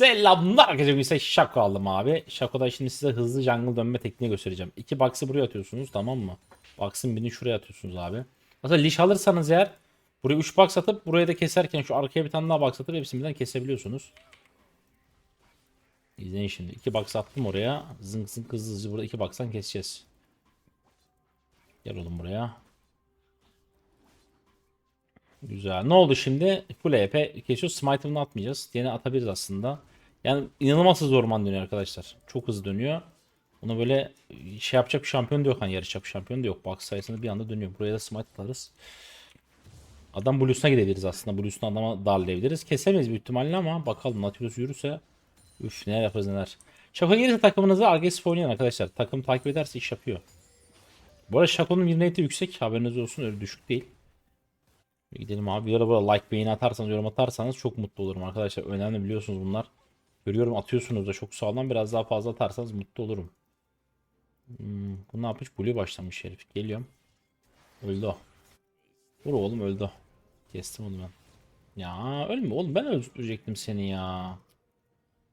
Selamlar arkadaşlar. Ise Şako aldım abi. Şako'da şimdi size hızlı jungle dönme tekniği göstereceğim. İki box'ı buraya atıyorsunuz tamam mı? Box'ın birini şuraya atıyorsunuz abi. Mesela liş alırsanız eğer buraya 3 box atıp buraya da keserken şu arkaya bir tane daha box atıp hepsini birden kesebiliyorsunuz. İzleyin şimdi. İki box attım oraya. Zınk zınk hızlı hızlı burada iki box'tan keseceğiz. Gel oğlum buraya. Güzel. Ne oldu şimdi? Full EP kesiyor. Smite'ını atmayacağız. Diğerini atabiliriz aslında. Yani inanılmaz hızlı orman dönüyor arkadaşlar. Çok hızlı dönüyor. Ona böyle şey yapacak bir şampiyon da yok. Hani yarışacak bir şampiyon da yok. Box sayısında bir anda dönüyor. Buraya da smite atarız. Adam Blues'una gidebiliriz aslında. Blues'una adama darlayabiliriz. Kesemeyiz büyük ihtimalle ama bakalım Nautilus yürürse üf neler yaparız neler. Şaka gelirse takımınızı agresif oynayın arkadaşlar. Takım takip ederse iş yapıyor. Bu arada Shaco'nun win rate'i yüksek. Haberiniz olsun öyle düşük değil. Gidelim abi. Bir ara böyle like beğeni atarsanız yorum atarsanız çok mutlu olurum arkadaşlar. Önemli biliyorsunuz bunlar. Görüyorum atıyorsunuz da çok sağlam. Biraz daha fazla atarsanız mutlu olurum. Hmm, bu ne yapmış? Blue başlamış herif. Geliyorum. Öldü o. Vur oğlum öldü o. Kestim onu ben. Ya ölme oğlum ben öldürecektim seni ya.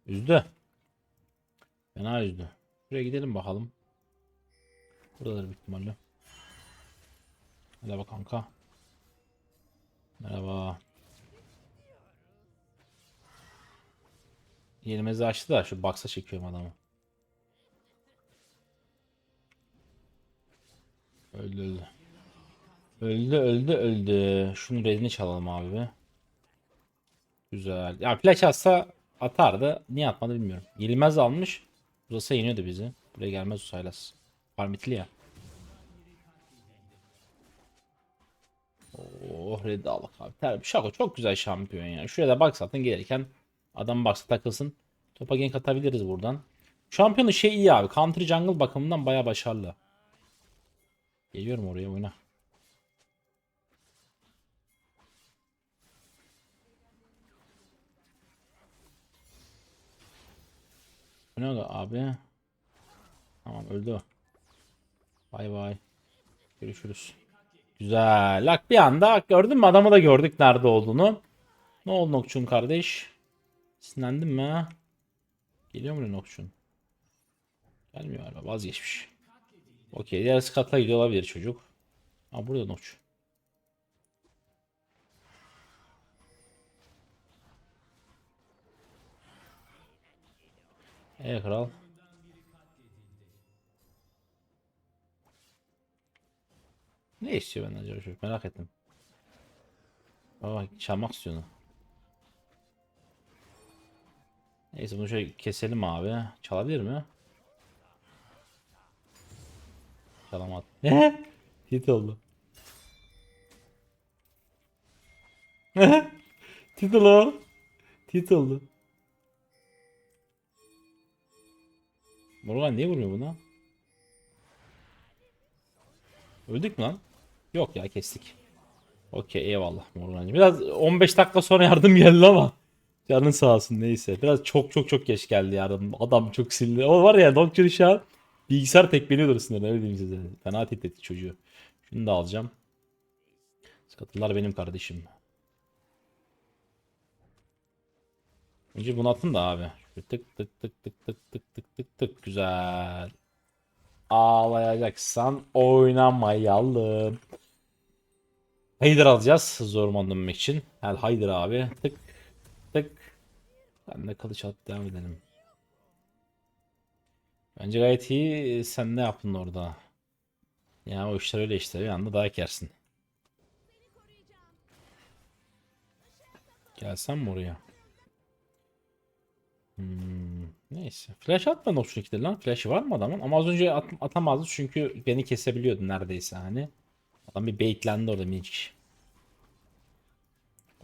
Üzdü. Fena üzdü. Şuraya gidelim bakalım. Buradadır büyük ihtimalle. Bak kanka. Merhaba. Yerimizi açtı da şu box'a çekiyorum adamı. Öldü öldü. Öldü öldü öldü. Şunun redini çalalım abi be. Güzel. Ya flash atsa atardı. Niye atmadı bilmiyorum. Yenilmez almış. Uzasa yeniyordu bizi. Buraya gelmez Usaylas. Parmitli ya. Oh red aldık abi. Şako çok güzel şampiyon ya. Şuraya da bak zaten gelirken adam baksa takılsın. Topa gank atabiliriz buradan. Şampiyonu şey iyi abi. Country jungle bakımından baya başarılı. Geliyorum oraya oyna. Ne oldu abi? Tamam öldü o. Bay bay. Görüşürüz. Güzel. Bak bir anda gördün mü adamı da gördük nerede olduğunu. Ne oldu Nokçun kardeş? Sinirlendin mi? Geliyor mu Nokçun? Gelmiyor galiba vazgeçmiş. Okey diğer skatla gidiyor olabilir çocuk. Aa burada Nokçun. Ee kral. Ne istiyor benden acaba çocuk merak ettim. Aa çalmak istiyor onu. Neyse bunu şöyle keselim abi. Çalabilir mi? Çalamadı. Hit oldu. Title o. Tit oldu. Morgan niye vurmuyor buna? Öldük mü lan? Yok ya kestik. Okey eyvallah Morgan'cığım. Biraz 15 dakika sonra yardım geldi ama. Canın sağ olsun neyse. Biraz çok çok çok geç geldi yardım. Adam çok sinirli. O var ya Doktor şu an bilgisayar tekmeliyordur sinirden öyle diyeyim size. Fena titretti çocuğu. Şunu da alacağım. Skatılar benim kardeşim. Önce bunu atın da abi. Şöyle tık tık tık tık tık tık tık tık tık güzel. Ağlayacaksan oynamayalım. Haydır alacağız dönmek için. Hel haydır abi. Tık. Ben de kılıç alıp devam edelim. Bence gayet iyi. Sen ne yaptın orada? Ya o işler öyle işte. Bir anda dayak yersin. Gelsen mi oraya? Hmm, neyse. Flash atma Noxus 2'de lan. Flash'ı var mı adamın? Ama az önce at atamazdı çünkü beni kesebiliyordu neredeyse hani. Adam bir baitlendi orada minicik.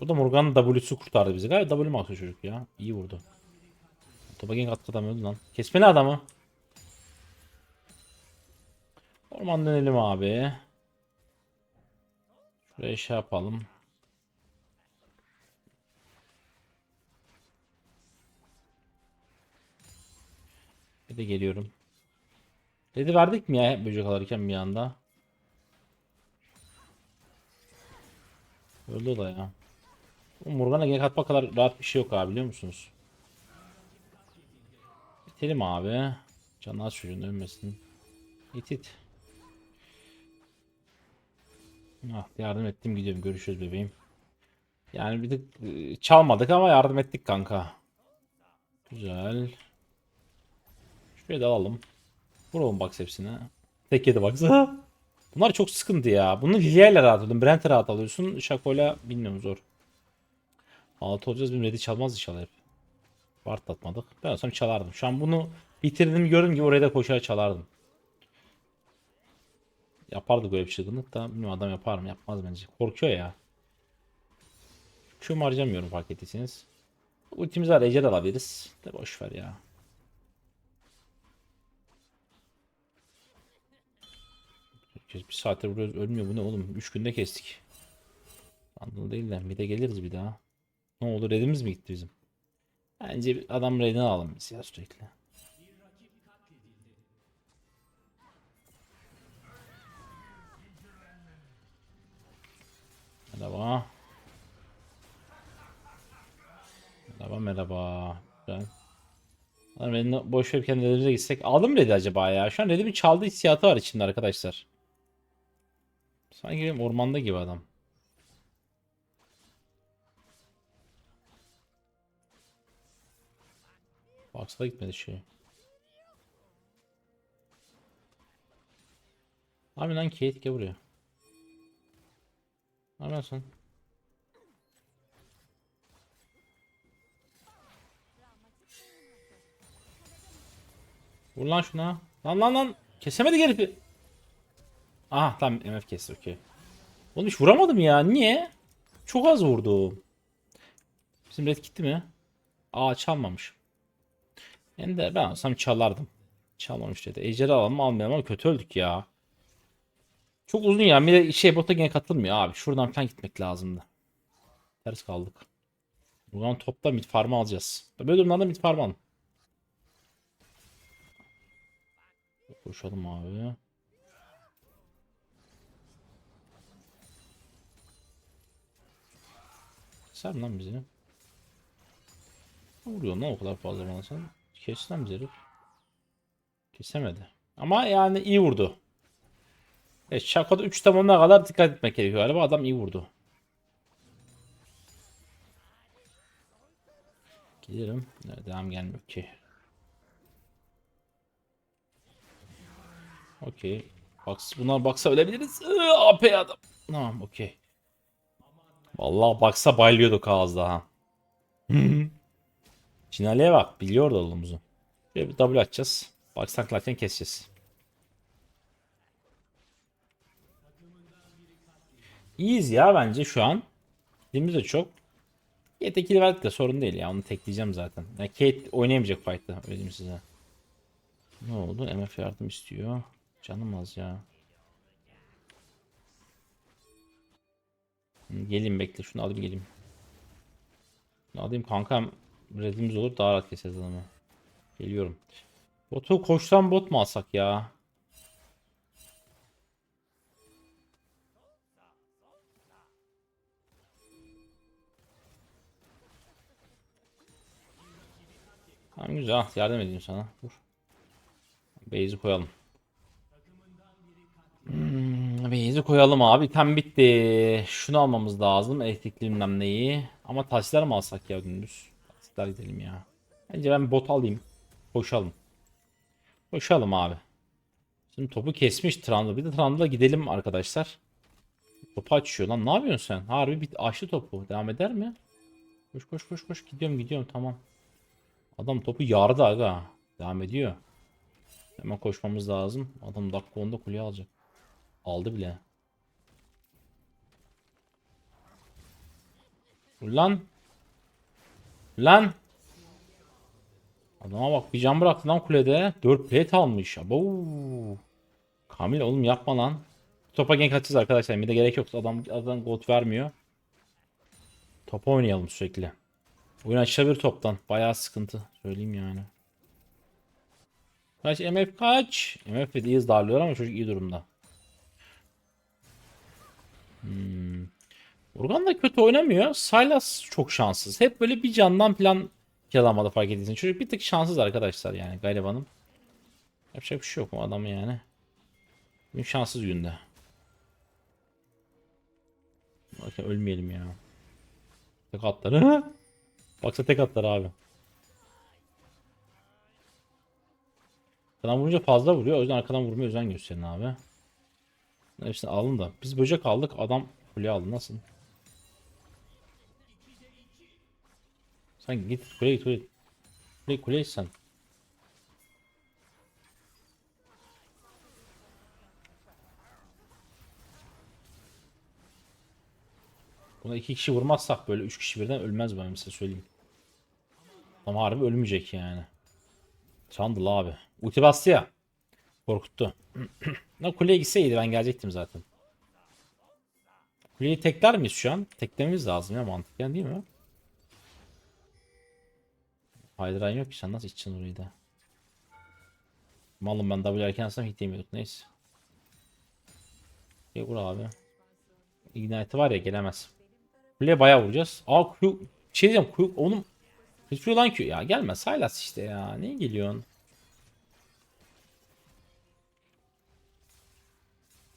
Burada Morgan'ın W'su kurtardı bizi. Gayet W maksı çocuk ya. İyi vurdu. Attı adam öldü lan. Kesmeli adamı. Orman dönelim abi. Şuraya şey yapalım. Bir de geliyorum. Dedi verdik mi ya böcek alırken bir anda? Öldü o da ya. Morgana gank atma kadar rahat bir şey yok abi biliyor musunuz? İtelim abi. Canı az çocuğun ölmesin. İt it. Ah, yardım ettim gidiyorum. Görüşürüz bebeğim. Yani bir de çalmadık ama yardım ettik kanka. Güzel. Şuraya da alalım. Vuralım box hepsine. Tek yedi box. Bunlar çok sıkıntı ya. Bunu Lilia ile rahat alıyorsun. Brent'e rahat alıyorsun. Shaco'yla bilmiyorum zor. Altı olacağız. Benim ready çalmaz inşallah hep. Ward atmadık. Ben olsam çalardım. Şu an bunu bitirdim gördüm ki oraya da koşarak çalardım. Yapardı böyle bir çılgınlık da bilmiyorum adam yapar mı yapmaz bence. Korkuyor ya. Q'm harcamıyorum fark ettiyseniz. Ultimiz var ejder alabiliriz. De boş ver ya. Bir saattir vuruyoruz ölmüyor bu ne oğlum 3 günde kestik. Anladım değil de bir de geliriz bir daha. Ne oldu redimiz mi gitti bizim? Bence adam redini alalım biz ya sürekli. Merhaba. Merhaba merhaba. Güzel. Lan Red'ini boş verip kendilerimize gitsek. Aldım Red'i acaba ya? Şu an Red'i bir çaldı hissiyatı var içimde arkadaşlar. Sanki ormanda gibi adam. Baksana gitmedi şey. Abi lan Kate gel buraya. Ne? Vur lan şuna. Lan lan lan. Kesemedi herifi. Aha tamam MF kesti okey. Oğlum hiç vuramadım ya. Niye? Çok az vurdu. Bizim red gitti mi? Aa çalmamış. Ben de ben olsam çalardım. Çalmamış dedi. Ejder'i alalım almayalım ama kötü öldük ya. Çok uzun ya. Bir de şey bota gene katılmıyor abi. Şuradan falan gitmek lazımdı. Ters kaldık. Buradan topla mid farmı alacağız. Böyle durumlarda mid farm alın. Koşalım abi. Sen lan bizi. Vuruyor lan o kadar fazla bana sen? Kes lan bizi herif. Kesemedi. Ama yani iyi vurdu. Evet Şako'da 3 tamamına kadar dikkat etmek gerekiyor galiba. Adam iyi vurdu. Gelirim. Evet, devam gelmiyor ki. Okey. Box, bunlar baksa ölebiliriz. Iı, AP adam. Tamam okey. Vallahi baksa bayılıyorduk ağızda ha. Çinali'ye bak. Biliyor da olduğumuzu. Şöyle bir W atacağız. Box tanklarken keseceğiz. İyiyiz ya bence şu an. Dilimiz de çok. Yetekili verdik de sorun değil ya. Onu tekleyeceğim zaten. Yani Kate oynayamayacak fight'ta. Öyle size. Ne oldu? MF yardım istiyor. Canım az ya. Geleyim bekle. Şunu alayım geleyim. Şunu alayım kankam. Redimiz olur daha rahat keseriz adamı. Geliyorum. Botu koşsam bot mu alsak ya? Tamam güzel. Ah, Yardım edeyim sana. Dur. Base'i koyalım. Hmm, base'i koyalım abi. Tam bitti. Şunu almamız lazım. Elektrikli bilmem neyi. Ama taşlar mı alsak ya gündüz? Taşlar gidelim ya. Bence ben bot alayım. Koşalım. Koşalım abi. Şimdi topu kesmiş Trundle. Bir de Trundle'a gidelim arkadaşlar. Topu açıyor lan. Ne yapıyorsun sen? Harbi bir açtı topu. Devam eder mi? Koş koş koş koş. Gidiyorum gidiyorum tamam. Adam topu yardı aga. Devam ediyor. Hemen koşmamız lazım. Adam dakika 10'da kuleye alacak. Aldı bile. Lan. Lan. Adama bak bir can bıraktı lan kulede. 4 plate almış. Abo. Kamil oğlum yapma lan. Topa gank atacağız arkadaşlar. Bir de gerek yok. Adam adam gold vermiyor. Topa oynayalım sürekli. Oyun açılabilir toptan. Bayağı sıkıntı. Söyleyeyim yani. Kaç MF kaç? MF de iyi darlıyor ama çocuk iyi durumda. Hmm. Urgan da kötü oynamıyor. Sylas çok şanssız. Hep böyle bir candan plan kill alamadı fark ettiysen. Çocuk bir tık şanssız arkadaşlar yani garibanım. Yapacak bir şey yok o adamı yani. Bugün şanssız günde. Bakın ölmeyelim ya. Tek atları. Baksa tek atlar abi. Arkadan vurunca fazla vuruyor. O yüzden arkadan vurmaya özen gösterin abi. Hepsini alın da. Biz böcek aldık. Adam kule aldı. Nasıl? Sen git kuleye git kuleye. Kuleye kuleye sen. Buna iki kişi vurmazsak böyle üç kişi birden ölmez ben size söyleyeyim. Ama harbi ölmeyecek yani. Çandıl abi. Ulti bastı ya. Korkuttu. ne kuleye gitseydi ben gelecektim zaten. Kuleyi tekler miyiz şu an? Teklememiz lazım ya mantıken değil mi? Haydıran yok ki sen nasıl içeceksin orayı da? Malum ben W erken aslında hit yemiyorduk neyse. Ya vur abi. Ignite var ya gelemez. Kuleye bayağı vuracağız. Aa Q şey diyeceğim Q onun Kaçıyor lan Q. Ya gelme Sylas işte ya. Niye geliyorsun?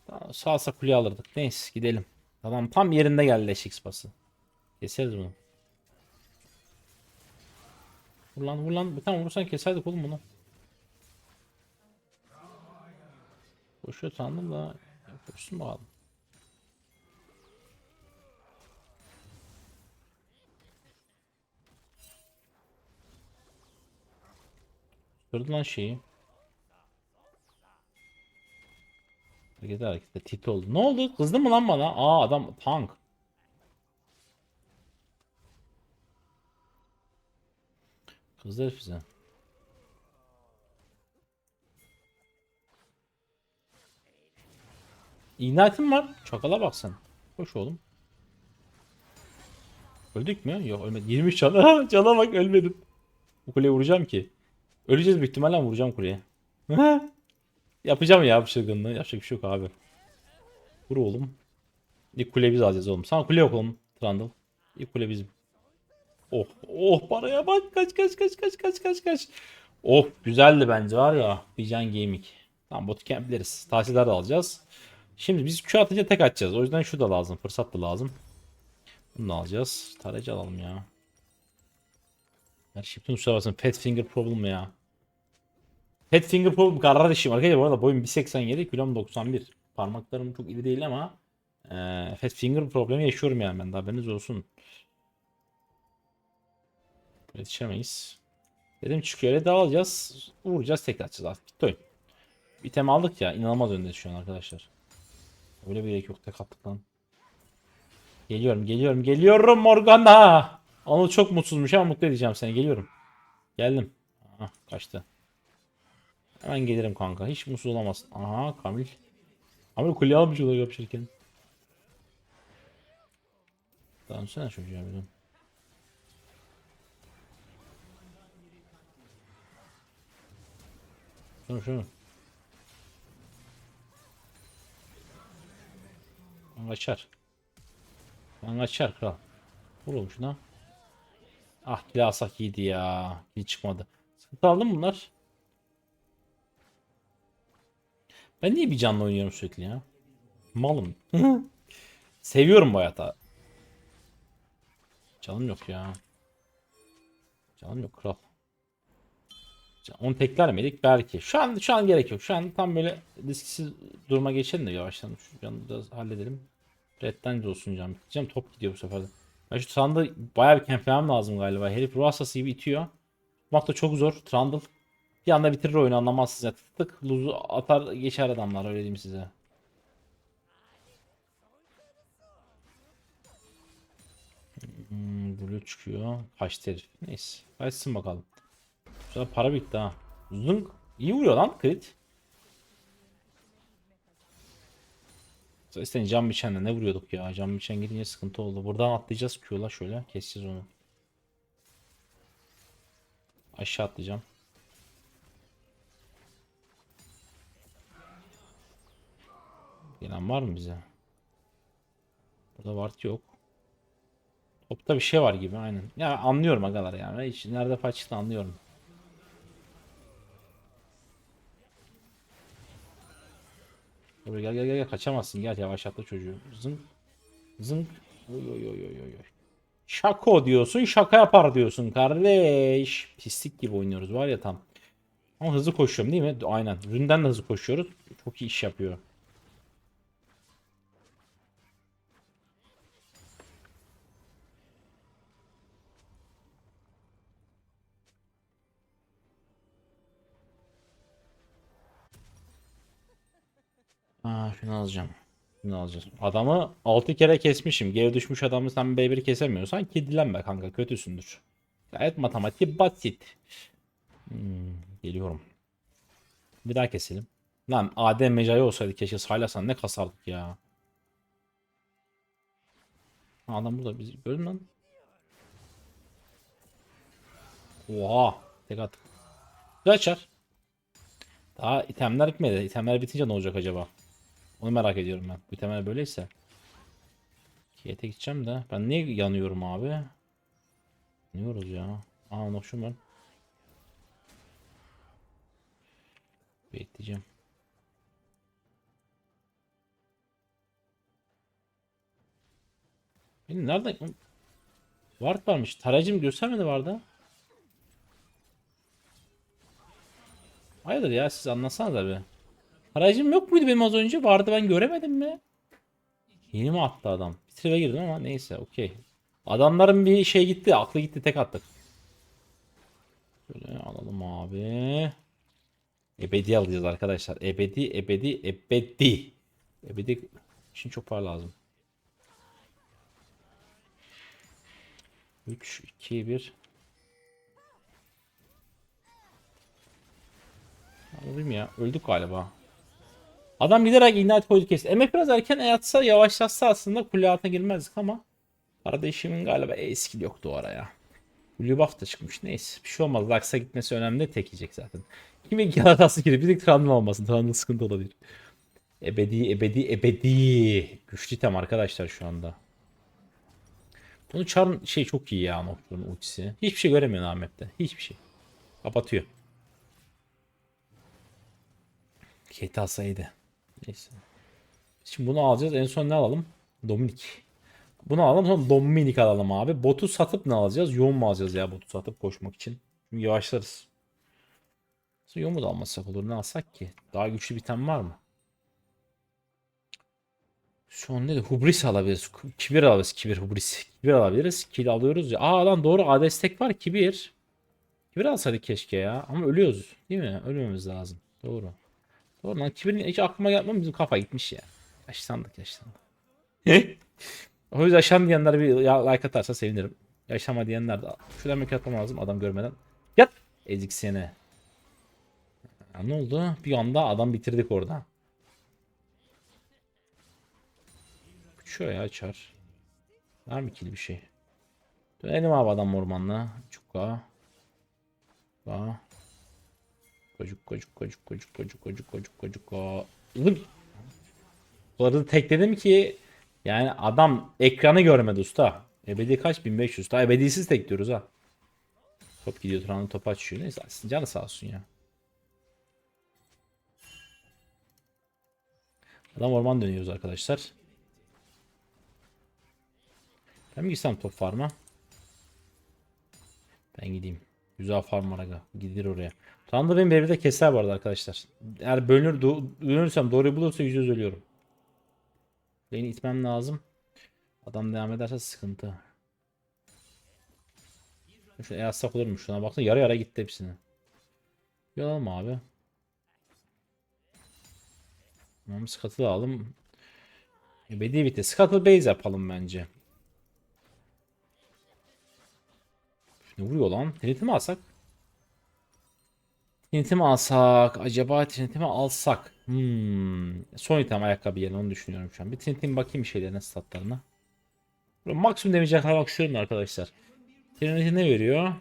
Tamam, sağsa kuleyi alırdık. Neyse gidelim. Tamam tam yerinde geldi eşik pası. Keseriz bunu. Vur lan vur lan. Tamam vursan keserdik oğlum bunu. Koşuyor sandım da. Koşsun bakalım. Gördün lan şeyi. Hareket harekette tit oldu. Ne oldu? Kızdı mı lan bana? Aa adam tank. Kızdı herif bize. İgnitim var. Çakala bak sen. Koş oğlum. Öldük mü? Yok ölmedik. 23 can. Cana bak ölmedim. Bu kuleye vuracağım ki. Öleceğiz büyük ihtimalle vuracağım kuleye. Yapacağım ya bu çılgınlığı. Yapacak bir şey yok abi. Vur oğlum. İlk kule biz alacağız oğlum. Sana kule yok oğlum. Trundle. İlk kule bizim. Oh oh paraya bak. Kaç kaç kaç kaç kaç kaç kaç. Oh güzeldi bence var ya. Bijan Gaming. Tamam bootcamp'leriz. Tahsiller de alacağız. Şimdi biz Q atınca tek atacağız. O yüzden şu da lazım. Fırsat da lazım. Bunu da alacağız. Tarayıcı alalım ya. Her şey bütün uçlar basın. Fat finger problem ya. Fat finger problem kardeşim. Arkadaşlar bu arada boyum 1.87 kilom 91. Parmaklarım çok iri değil ama e, fat finger problemi yaşıyorum yani ben de haberiniz olsun. Yetişemeyiz. Dedim çıkıyor öyle dağılacağız. Vuracağız tekrar atacağız artık. Bitti oyun. Bir tema aldık ya inanılmaz öndeyiz şu an arkadaşlar. Öyle bir yok tek attık lan. Geliyorum geliyorum geliyorum Morgana. Anıl çok mutsuzmuş ama mutlu edeceğim seni. Geliyorum. Geldim. Aha, kaçtı. Hemen gelirim kanka. Hiç mutsuz olamazsın. Aha Kamil. Kamil kuleye almış oluyor yapışırken. Dönsene çocuğa bir dön. Şunu şunu. Ben kaçar. Ben kaçar kral. Vur oğlum şuna. Ah kill alsak iyiydi ya. Hiç çıkmadı. Sıkıntı aldın mı bunlar? Ben niye bir canlı oynuyorum sürekli ya? Malım. Seviyorum bu hayata. Canım yok ya. Canım yok kral. Onu tekler miydik? Belki. Şu an şu an gerek yok. Şu an tam böyle risksiz duruma geçelim de yavaştan şu canı biraz halledelim. Redden de olsun can. Diyeceğim top gidiyor bu sefer de. Ben şu Trundle bayağı bir kemplemem lazım galiba. Herif ruh hastası gibi itiyor. Tutmak da çok zor. Trundle bir anda bitirir oyunu anlamazsınız ya. Tık tık luzu atar geçer adamlar öyle diyeyim size. Hmm, blue çıkıyor. Kaçtı herif. Neyse. Kaçsın bakalım. Sonra para bitti ha. Zınk. İyi vuruyor lan crit. Zaten cam biçenle ne vuruyorduk ya? Cam biçen gidince sıkıntı oldu. Buradan atlayacağız Q'la şöyle. Keseceğiz onu. Aşağı atlayacağım. Gelen var mı bize? Burada ward yok. Topta bir şey var gibi aynen. Ya anlıyorum agalar yani. Hiç nerede fark çıktı anlıyorum. Dur, gel gel gel kaçamazsın gel yavaşlatla çocuğu. Zınk. Zınk. Oy oy oy oy. oy. Şako diyorsun şaka yapar diyorsun kardeş. Pislik gibi oynuyoruz var ya tam. Ama hızlı koşuyorum değil mi? Aynen. Ründen de hızlı koşuyoruz. Çok iyi iş yapıyor. Şunu alacağım. Şunu alacağız. Adamı 6 kere kesmişim. Geri düşmüş adamı sen B1 kesemiyorsan kedilenme kanka kötüsündür. Gayet matematik basit. Hmm, geliyorum. Bir daha keselim. Lan Adem Mecai olsaydı keşke saylasan ne kasardık ya. Adam burada bizi görün lan. Oha. Tek at. Bir açar. Daha itemler bitmedi. İtemler bitince ne olacak acaba? Onu merak ediyorum ben. İtemler böyleyse. Kiyete gideceğim de. Ben niye yanıyorum abi? Yanıyoruz ya. Aa nokşum var. Bekleyeceğim. Benim nerede? Ward varmış. Tarayıcım göstermedi vardı. Hayırdır ya siz anlatsanıza bir. Tarayıcım yok muydu benim az önce? Vardı ben göremedim mi? Yeni mi attı adam? Bir tribe girdim ama neyse okey. Adamların bir şey gitti. Aklı gitti tek attık. Şöyle alalım abi. Ebedi alacağız arkadaşlar. Ebedi, ebedi, ebedi. Ebedi için çok para lazım. 3, 2, 1. Alayım ya. Öldük galiba. Adam giderek ignite koydu kesti. Emek biraz erken yatsa yavaşlatsa aslında kule altına girmezdik ama kardeşimin galiba eski yoktu o araya. Blue buff da çıkmış. Neyse. Bir şey olmaz. Lux'a gitmesi önemli. Tek yiyecek zaten. Kimi Galatas'ı girip bir tek Trundle olmasın. Trundle sıkıntı olabilir. Ebedi, ebedi, ebedi. Güçlü item arkadaşlar şu anda. Bunu çarın şey çok iyi ya Nocturne'un ultisi. Hiçbir şey göremiyor Ahmet'te. Hiçbir şey. Kapatıyor. Kate alsaydı. Neyse. Şimdi bunu alacağız. En son ne alalım? Dominik. Bunu alalım sonra Dominik alalım abi. Botu satıp ne alacağız? Yoğun mu alacağız ya botu satıp koşmak için? Çünkü yavaşlarız. Sonra yoğun mu da almasak olur? Ne alsak ki? Daha güçlü bir item var mı? Şu an ne de hubris alabiliriz. Kibir alabiliriz. Kibir hubris. Kibir alabiliriz. Kill alıyoruz ya. Aa lan doğru A destek var. Kibir. Kibir alsaydık keşke ya. Ama ölüyoruz. Değil mi? Ölmemiz lazım. Doğru. Doğru lan. Kibirin hiç aklıma gelmem bizim kafa gitmiş ya. Yaşlandık yaşlandık. o yüzden yaşam diyenler bir like atarsa sevinirim. Yaşama diyenler de şuradan bir atmam lazım adam görmeden. Yat! Ezik seni. Ya ne oldu? Bir anda adam bitirdik orada. Uçuyor ya çar. Var mı ki bir şey? Dönelim abi adam ormanla. Çukka. Çukka. Kocuk kocuk kocuk kocuk kocuk kocuk kocuk kocuk Oğlum. Bu arada tekledim ki yani adam ekranı görmedi usta. Ebedi kaç? 1500. Daha ebedisiz tekliyoruz ha. Top gidiyor Turan'ın topu açıyor. Neyse canı sağ olsun ya. Adam orman dönüyoruz arkadaşlar. Ben mi gitsem top farma? Ben gideyim. Güzel farm var aga. Gidir oraya. Randa benim evde keser vardı arkadaşlar. Eğer bölünür, do dönürsem doğruyu bulursa yüzde yüz ölüyorum. Beni itmem lazım. Adam devam ederse sıkıntı. Şu e olur mu? Şuna baksana yarı yara gitti hepsini. Yalalım abi. Tamam Scuttle alalım. Ebedi bitti. Scuttle base yapalım bence. Ne vuruyor lan? Trinity mi alsak? Trinity mi alsak? Acaba Trinity mi alsak? Hmm. Son item ayakkabı yerine onu düşünüyorum şu an. Bir mi bakayım şeylerine statlarına. Böyle maksimum damage yakalamak istiyorum arkadaşlar. Trinity ne veriyor?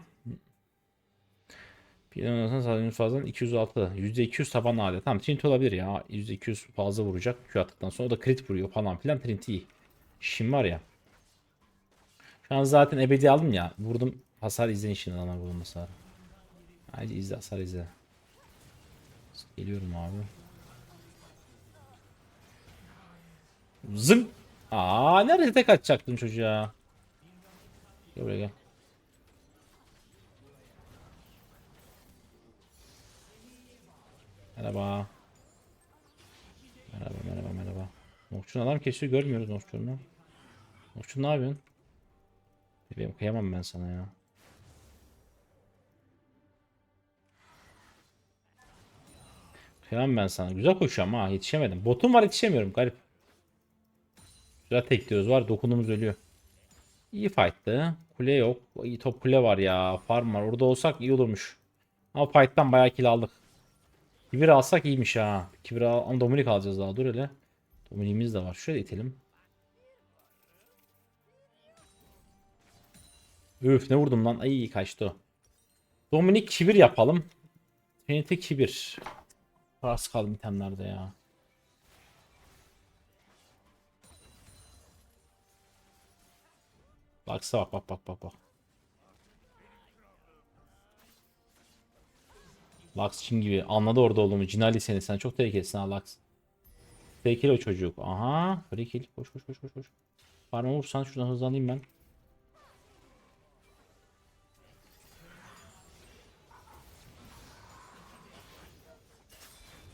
Oynarsan sadece fazladan 206. %200 taban hali. Tamam Trinity olabilir ya. %200 fazla vuracak Q attıktan sonra o da crit vuruyor falan filan Trinity iyi. Şim var ya. Şu an zaten ebedi aldım ya. Vurdum. Hasar izleyin şimdi adamlar vurdum hasar. Hadi izle hasar izle. Geliyorum abi. Zın. Aa nerede tek atacaktın çocuğa? Gel buraya gel. Merhaba. Merhaba merhaba merhaba. Nokçun adam kesiyor görmüyoruz Nokçun'u. Nokçun ne yapıyorsun? Bebeğim kıyamam ben sana ya. Kıyamam ben sana. Güzel koşuyorum ha yetişemedim. Botum var yetişemiyorum garip. Güzel tekliyoruz var dokunduğumuz ölüyor. İyi fight'tı. Kule yok. İyi top kule var ya. Farm var. Orada olsak iyi olurmuş. Ama fight'tan bayağı kill aldık. Kibir alsak iyiymiş ha. Kibir al ama Dominik alacağız daha. Dur hele. Dominik'imiz de var. Şöyle itelim. Üf ne vurdum lan. Ay kaçtı o. Dominik kibir yapalım. Trinity kibir. Parası kaldı itemlerde ya. Baksa bak bak bak bak bak. Lux Çin gibi anladı orada olduğumu. Cinali seni sen çok tehlikelisin ha Lux. Tehlikeli o çocuk. Aha. Free kill. Koş koş koş koş koş. Parmağı vursan şuradan hızlanayım ben.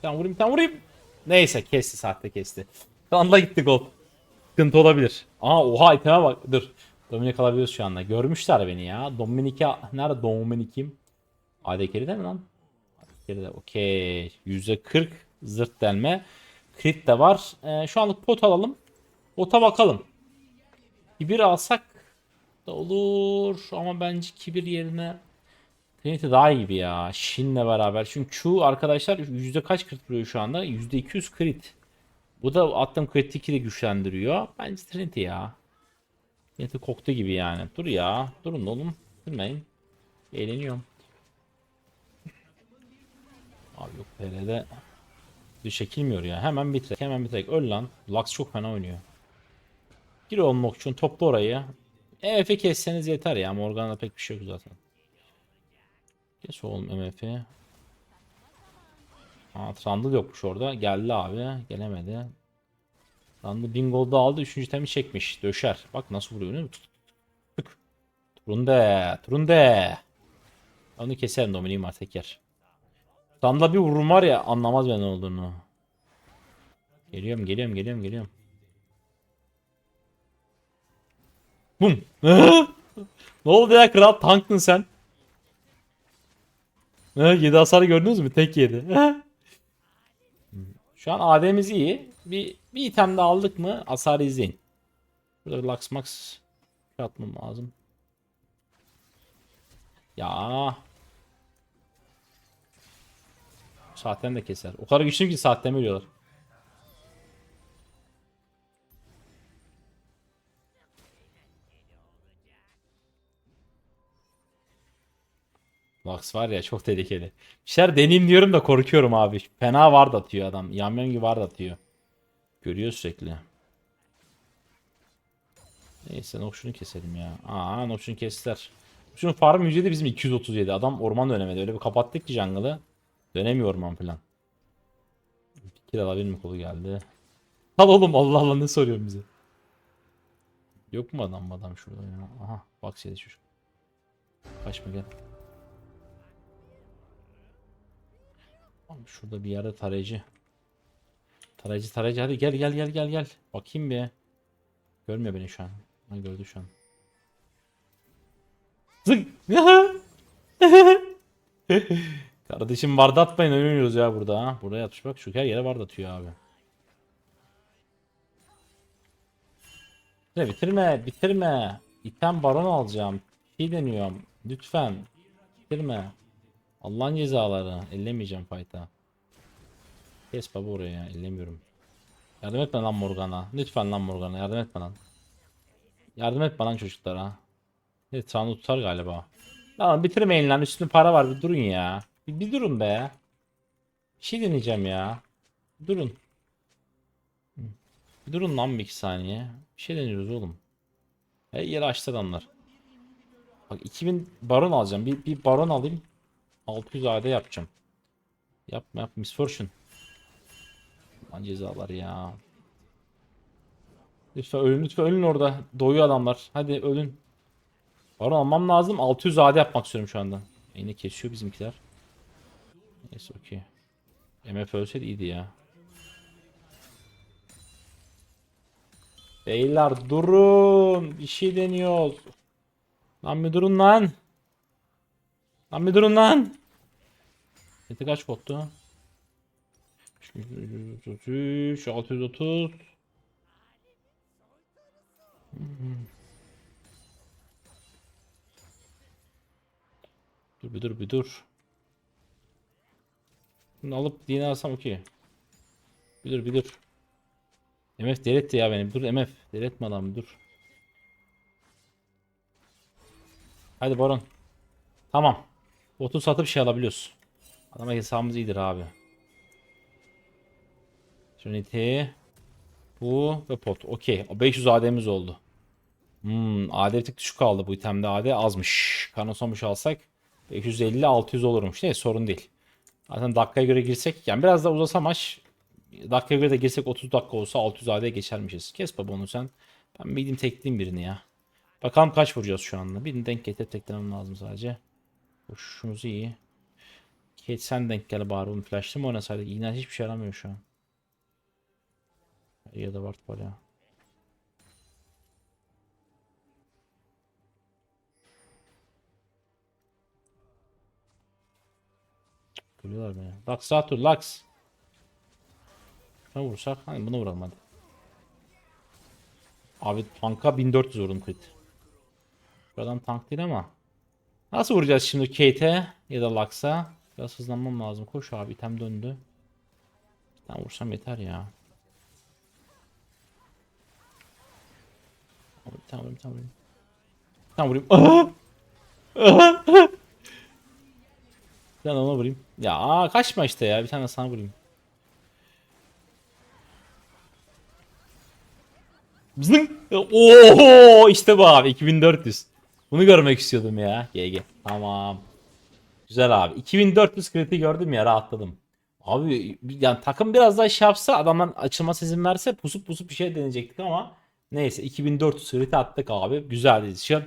Tamam vurayım tamam vurayım. Neyse kesti saatte kesti. Anda gitti gol. Sıkıntı olabilir. Aa oha iteme bak. Dur. Dominik alabiliyoruz şu anda. Görmüşler beni ya. Dominik'e nerede Dominik'im? ADK'li de mi lan? ADK'li de okey. %40 zırt delme. Crit de var. Ee, şu anlık pot alalım. Pota bakalım. Kibir alsak da olur ama bence kibir yerine Trinity daha iyi gibi ya. Shin'le beraber. Çünkü Q arkadaşlar yüzde kaç crit vuruyor şu anda? Yüzde 200 crit. Bu da attığım crit 2'yi de güçlendiriyor. Bence Trinity ya. Trinity koktu gibi yani. Dur ya. Durun oğlum. Durmayın. Eğleniyorum. Abi yok bir çekilmiyor ya. Hemen bitirek. Hemen bitirek. Öl lan. Lux çok fena oynuyor. Gir oğlum Nokçun. Topla orayı. EF'i kesseniz yeter ya. Morgan'da pek bir şey yok zaten. Kes oğlum MF'i. Aa Trundle yokmuş orada. Geldi abi. Gelemedi. Trundle bingo'da aldı. Üçüncü temi çekmiş. Döşer. Bak nasıl vuruyor? Tık. Turunde. Turunde. Onu keserim Dominik'im var teker. Trundle'a bir vurum var ya anlamaz ben ne olduğunu. Geliyorum geliyorum geliyorum geliyorum. Bum. ne oldu ya kral tanktın sen. Ha, 7 hasarı gördünüz mü? Tek yedi. Şu an AD'miz iyi. Bir, bir item de aldık mı hasarı izleyin. Burada Lux Max şey atmam lazım. Ya. Saatten de keser. O kadar güçlü ki saatten ölüyorlar. Lux var ya çok tehlikeli. Bir şeyler deneyeyim diyorum da korkuyorum abi. Fena ward atıyor adam. Yamyam gibi ward atıyor. Görüyor sürekli. Neyse Noxion'u keselim ya. Aa Noxion'u kestiler. Noxion'un farm yüzeyde bizim 237. Adam orman dönemedi. Öyle bir kapattık ki jungle'ı. Dönemiyor orman falan. Kill alabilir mi kolu geldi. Al oğlum Allah Allah ne soruyorsun bize. Yok mu adam adam şurada ya. Aha bak şeyde çocuk. Kaçma gel. Abi şurada bir yerde tarayıcı. Tarayıcı tarayıcı hadi gel gel gel gel gel. Bakayım bir. Görmüyor beni şu an. Ha gördü şu an. Zık. Kardeşim barda atmayın oynuyoruz ya burada ha. Buraya atmış bak şu her yere barda atıyor abi. Ne bitirme bitirme. İtem baron alacağım. Şey deniyorum. Lütfen. Bitirme. Allah'ın cezaları. Ellemeyeceğim fight'a. Kes baba oraya ya. Ellemiyorum. Yardım etme lan Morgana. Lütfen lan Morgana. Yardım etme lan. Yardım etme lan çocuklara. Evet Tanrı tutar galiba. Lan bitirmeyin lan. Üstünde para var. Bir durun ya. Bir, bir durun be. Bir şey deneyeceğim ya. Bir durun. Bir durun lan bir iki saniye. Bir şey deniyoruz oğlum. Her yeri açtı adamlar. Bak 2000 baron alacağım. Bir, bir baron alayım. 600 AD yapacağım. Yapma yap. Misfortune. Lan cezalar ya. Lütfen ölün lütfen ölün orada. Doyuyor adamlar. Hadi ölün. Baron almam lazım. 600 AD yapmak istiyorum şu anda. Yine kesiyor bizimkiler. Neyse okey. MF ölseydi iyiydi ya. Beyler durun. Bir şey deniyoruz. Lan bir durun lan. Lan bir durun lan. Eti kaç pottu? 333, 630. Dur bir dur bir dur. Bunu alıp dini alsam okey. Bir dur bir dur. MF deletti ya beni. Dur MF. Deletme adam bir dur. Hadi Baron. Tamam. Botu satıp şey alabiliyoruz. Adama hesabımız iyidir abi. Trinity. Bu ve pot. Okey. O 500 AD'miz oldu. Hmm, AD bir tık düşük kaldı. Bu itemde AD azmış. Kanosamış alsak 550-600 olurmuş. Neyse sorun değil. Zaten dakikaya göre girsek yani biraz da uzasa maç dakikaya göre de girsek 30 dakika olsa 600 AD geçermişiz. Kes baba onu sen. Ben bir gideyim tekleyeyim birini ya. Bakalım kaç vuracağız şu anda. Birini denk getirip teklemem lazım sadece. Hoşumuz iyi. Kate sen denk gel bari bunu flashlı mı oynasaydık? İğne hiçbir şey yaramıyor şu an. Ya da Ward var ya. Görüyorlar beni. Lux rahat dur Lux. Ne vursak? Hani bunu vuralım hadi. Abi tanka 1400 vurdum crit. Bu adam tank değil ama. Nasıl vuracağız şimdi Kate'e ya da Lux'a? Biraz hızlanmam lazım. Koş abi item döndü. Tane vursam yeter ya. Tane vurayım, tane vurayım. Tane vurayım. Aha! Aha! Bir tane ona vurayım. Ya kaçma işte ya. Bir tane sana vurayım. Zınk. Oo işte bu abi 2400. Bunu görmek istiyordum ya. GG. Tamam. Güzel abi. 2400 kriti gördüm ya rahatladım. Abi yani takım biraz daha şey yapsa adamlar açılması izin verse pusup pusup bir şey deneyecektik ama neyse 2400 kriti attık abi. Güzel dizişim.